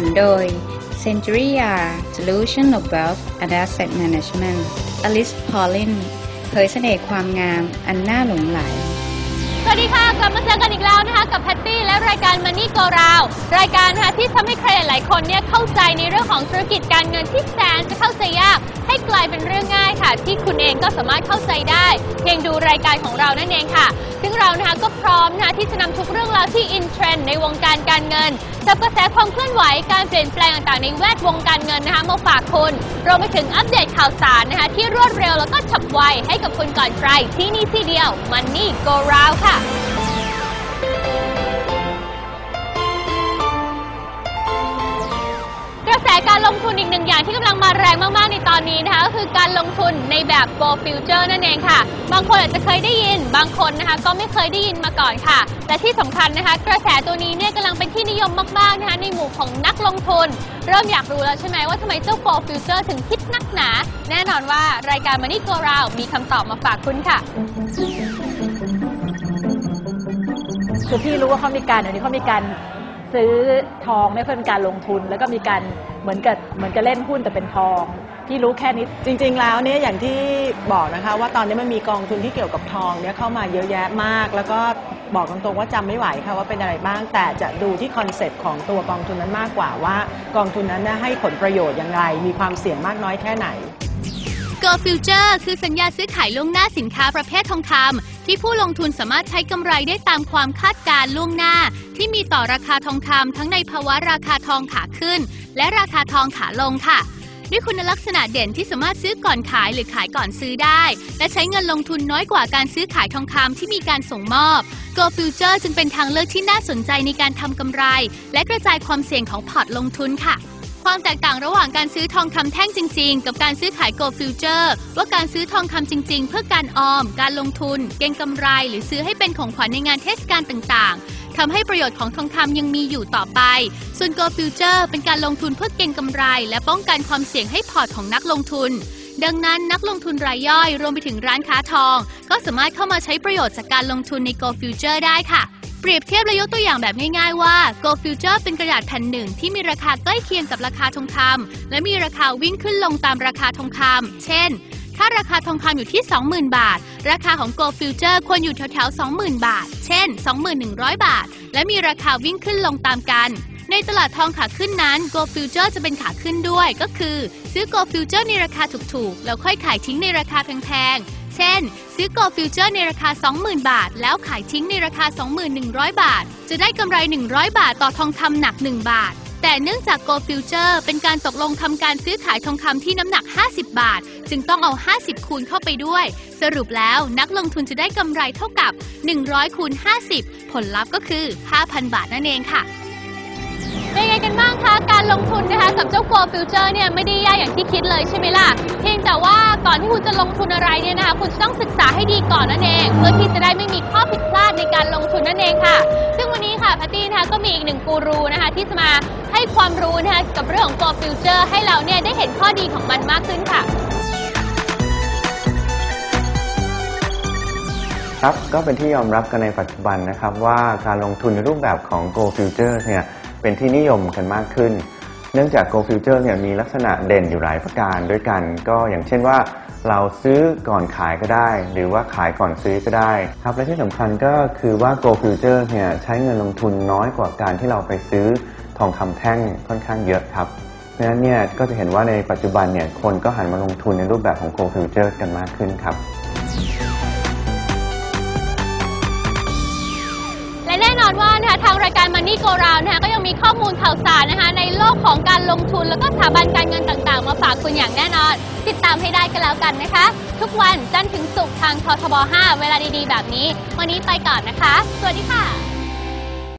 นุนโดย Century Yard Solution of Wealth and Asset Management Alice Paulin เผยเสน่ห์ความงามอันน่าหลงไหลสวัสดีค่ะ กลับมาเจอกันอีกแล้วนะคะ กับแพตตี้และรายการ Money Go Round รายการนะคะที่ทำให้ใครหลายๆคนเนี่ยเข้าใจในเรื่องของธุรกิจการเงินที่แสนจะเข้าใจยาก ให้กลายเป็นเรื่องง่ายค่ะ ที่คุณเองก็สามารถเข้าใจได้ เพียงดูรายการของเรานั่นเองค่ะ ซึ่งเรานะคะก็พร้อมนะคะที่จะนำทุกเรื่องราวที่อินเทรนด์ในวงการการเงินจับกระแสความเคลื่อนไหวการเปลี่ยนแปลงต่างๆในแวดวงการเงินนะคะมาฝากคุณรวมไปถึงอัปเดตข่าวสารนะคะที่รวดเร็วแล้วก็ฉับไวให้กับคุณก่อนใครที่นี่ที่เดียว Money Go Round ค่ะ ทุนอีกหนึ่งอย่างที่กำลังมาแรงมาก ๆ ในตอนนี้นะคะก็คือการลงทุนในแบบ Go Future นั่นเองค่ะ บางคนอาจจะเคยได้ยิน บางคนนะคะก็ไม่เคยได้ยินมาก่อนค่ะ และที่สำคัญนะคะ กระแสตัวนี้เนี่ยกำลังเป็นที่นิยมมาก ๆ นะคะในหมู่ของนักลงทุน เริ่มอยากรู้แล้วใช่ไหมว่าทำไมเจ้า Go Future ถึงคิดนักหนา แน่นอนว่ารายการ Money Go Round มีคำตอบมาฝากคุณค่ะคือพี่รู้ว่าเขามีการเดี๋ยวนี้เขามีการซื้อทองไม่เพื่อเป็นการลงทุนแล้วก็มีการ เหมือนกับเหมือนกับเล่นหุ้นแต่เป็นทอง พี่รู้แค่นี้ จริง ๆ แล้วเนี่ยอย่างที่บอกนะคะว่าตอนนี้มันมีกองทุนที่เกี่ยวกับทองเนี่ยเข้ามาเยอะแยะมาก แล้วก็บอกตรงๆว่าจำไม่ไหวค่ะว่าเป็นอะไรบ้าง แต่จะดูที่คอนเซ็ปต์ของตัวกองทุนนั้นมากกว่าว่ากองทุนนั้นน่ะให้ผลประโยชน์อย่างไร มีความเสี่ยงมากน้อยแค่ไหน Go Future คือสัญญาซื้อขายล่วงหน้าสินค้าประเภททองคำที่ผู้ลงทุนสามารถใช้กำไรได้ตามความคาดการ์ล่วงหน้า ที่มีต่อราคาทองคำทั้งในภาวะราคาทองขาขึ้น และราคาทองขาลงค่ะ ด้วยคุณลักษณะเด่นที่สามารถซื้อก่อนขายหรือขายก่อนซื้อได้ และใช้เงินลงทุนน้อยกว่าการซื้อขายทองคำที่มีการส่งมอบ Go Future จึงเป็นทางเลือกที่น่าสนใจในการทำกำไร และกระจายความเสี่ยงของพอร์ตลงทุนค่ะ ความแตกต่างระหว่างการซื้อทองคำแท่งจริง ๆ กับการซื้อขาย Go Future ว่าการซื้อทองคำจริง ๆ เพื่อการออม การลงทุน เก็งกำไร หรือซื้อให้เป็นของขวัญในงานเทศกาลต่างๆทำให้ประโยชน์ของทองคำยังมีอยู่ต่อไป ส่วน Go Future เป็นการลงทุนเพื่อเก็งกำไร และป้องกันความเสี่ยงให้พอร์ตของนักลงทุนดังนั้นนักลงทุนรายย่อยรวมไปถึงร้านค้าทอง ก็สามารถเข้ามาใช้ประโยชน์จากการลงทุนใน Go Future ได้ค่ะ เปรียบเทียบและยกตัวอย่างแบบง่ายๆว่า Go Future เป็นกระดาษแผ่นหนึ่งที่มีราคาใกล้เคียงกับราคาทองคำและมีราคาวิ่งขึ้นลงตามราคาทองคำเช่น ถ้าราคาทองคำอยู่ที่ 20,000 บาท ราคาของ Go Future ควรอยู่แถวๆ 20,000 บาท เช่น 21,100 บาท และมีราคาวิ่งขึ้นลงตามกันในตลาดทองขาขึ้นนั้น Go Future จะเป็นขาขึ้นด้วย ก็คือ ซื้อ Go Future ในราคาถูกๆ แล้วค่อยขายทิ้งในราคาแพงๆ เช่น ซื้อ Go Future ในราคา 20,000 บาท แล้วขายทิ้งในราคา 2,100 บาท จะได้กำไร 100 บาทต่อทองคำหนัก 1 บาท แต่เนื่องจาก Go Future เป็นการตกลงทำการซื้อขายทองคำที่น้ำหนัก 50 บาท จึงต้องเอา 50 คูณเข้าไปด้วย สรุปแล้วนักลงทุนจะได้กำไรเท่ากับ 100คูณ50 ผลลัพธ์ก็คือ 5,000 บาทนั่นเองค่ะ เป็นไงกันบ้างคะการลงทุนนะคะกับเจ้า Go Future เนี่ยไม่ได้ยากอย่างที่คิดเลยใช่ไหมล่ะ เพียงแต่ว่าก่อนที่คุณจะลงทุนอะไรเนี่ยนะคะคุณจะต้องศึกษาให้ดีก่อนนั่นเอง เพื่อที่จะได้ไม่มีข้อผิดพลาดในการลงทุนนั่นเองค่ะ ซึ่งวันนี้ค่ะแพตตี้นะคะก็มีอีกหนึ่งกูรูนะคะที่จะมาให้ความรู้นะคะกับเรื่องของ Go Future ให้เราเนี่ยได้เห็นข้อดีของมันมากขึ้นค่ะ ครับก็เป็นที่ยอมรับกันในปัจจุบันนะครับว่าการลงทุนในรูปแบบของ Go Future เนี่ย เป็นที่นิยมกันมากขึ้น เนื่องจาก Go Future เนี่ยมีลักษณะเด่นอยู่หลายประการด้วยกัน ก็อย่างเช่นว่าเราซื้อก่อนขายก็ได้ หรือว่าขายก่อนซื้อก็ได้ครับและที่สำคัญก็คือว่า Go Future เนี่ยใช้เงินลงทุนน้อยกว่าการที่เราไปซื้อทองคำแท่งค่อนข้างเยอะครับเพราะฉะนั้นเนี่ยก็จะเห็นว่าในปัจจุบันเนี่ยคนก็หันมาลงทุนในรูปแบบของ Go Future กันมากขึ้นครับ และแน่นอนว่านะคะทางรายการ Money Go Round นะคะก็ยังมีข้อมูลข่าวสารนะคะในโลกของการลงทุนแล้วก็สถาบันการเงินต่างๆ มาฝากคุณอย่างแน่นอน ติดตามให้ได้กันแล้วกันนะคะ ทุกวันจันทร์ถึงศุกร์ทางททบ 5 เวลาดีๆ แบบนี้ วันนี้ไปก่อนนะคะ สวัสดีค่ะ